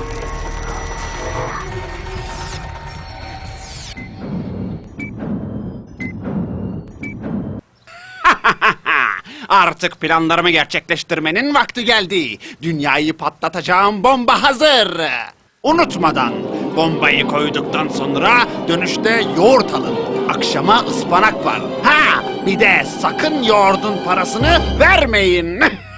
Artık planlarımı gerçekleştirmenin vakti geldi. Dünyayı patlatacağım bomba hazır. Unutmadan bombayı koyduktan sonra dönüşte yoğurt alın. Akşama ıspanak var. Ha bir de sakın yoğurdun parasını vermeyin.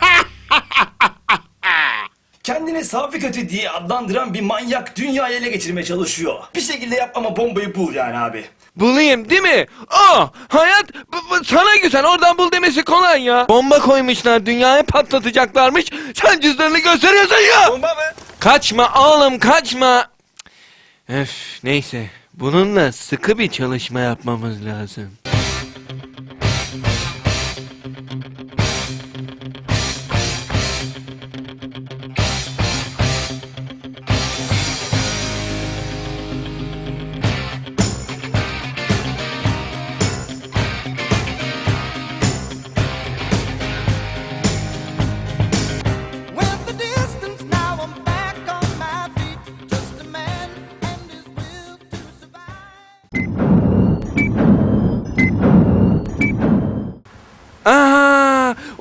Kendini safi kötü diye adlandıran bir manyak dünyayı ele geçirmeye çalışıyor. Bir şekilde yap ama bombayı bul yani abi. Bulayım değil mi? Aa hayat bu- bu sana güzel oradan bul demesi kolay ya. Bomba koymuşlar dünyayı patlatacaklarmış. Sen cüzdanını gösteriyorsun ya. Bomba mı? Kaçma oğlum kaçma. Öf neyse bununla sıkı bir çalışma yapmamız lazım.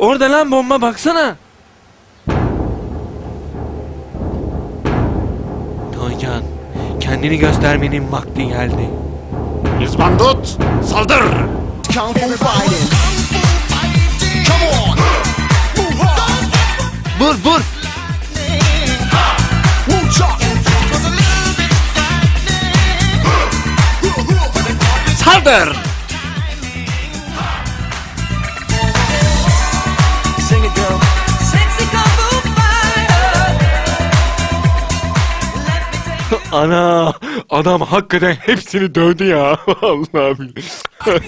Orada lan bomba baksana. Toycan kendini göstermenin vakti geldi. İzbandut saldır. Kung Fu fighting. Come on. Move on. Vur vur. Saldır. Ana adam hakikaten hepsini dövdü ya. Allah'ım.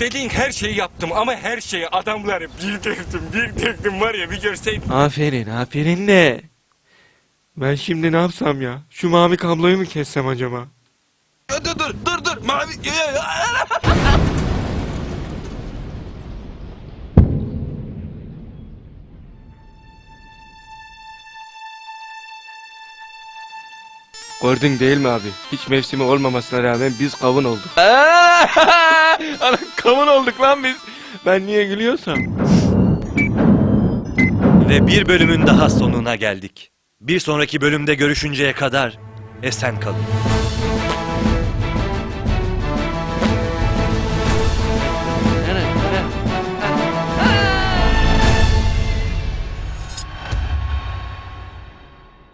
Dediğin her şeyi yaptım ama her şeyi adamları bir dövdüm bir dövdüm var ya bir görseydin. aferin aferin de. Ben şimdi ne yapsam ya? Şu mavi kabloyu mu kessem acaba? Dur dur dur dur mavi. Gördün değil mi abi? Hiç mevsimi olmamasına rağmen biz kavun olduk. Ana kavun olduk lan biz. Ben niye gülüyorsam? Ve bir bölümün daha sonuna geldik. Bir sonraki bölümde görüşünceye kadar esen kalın.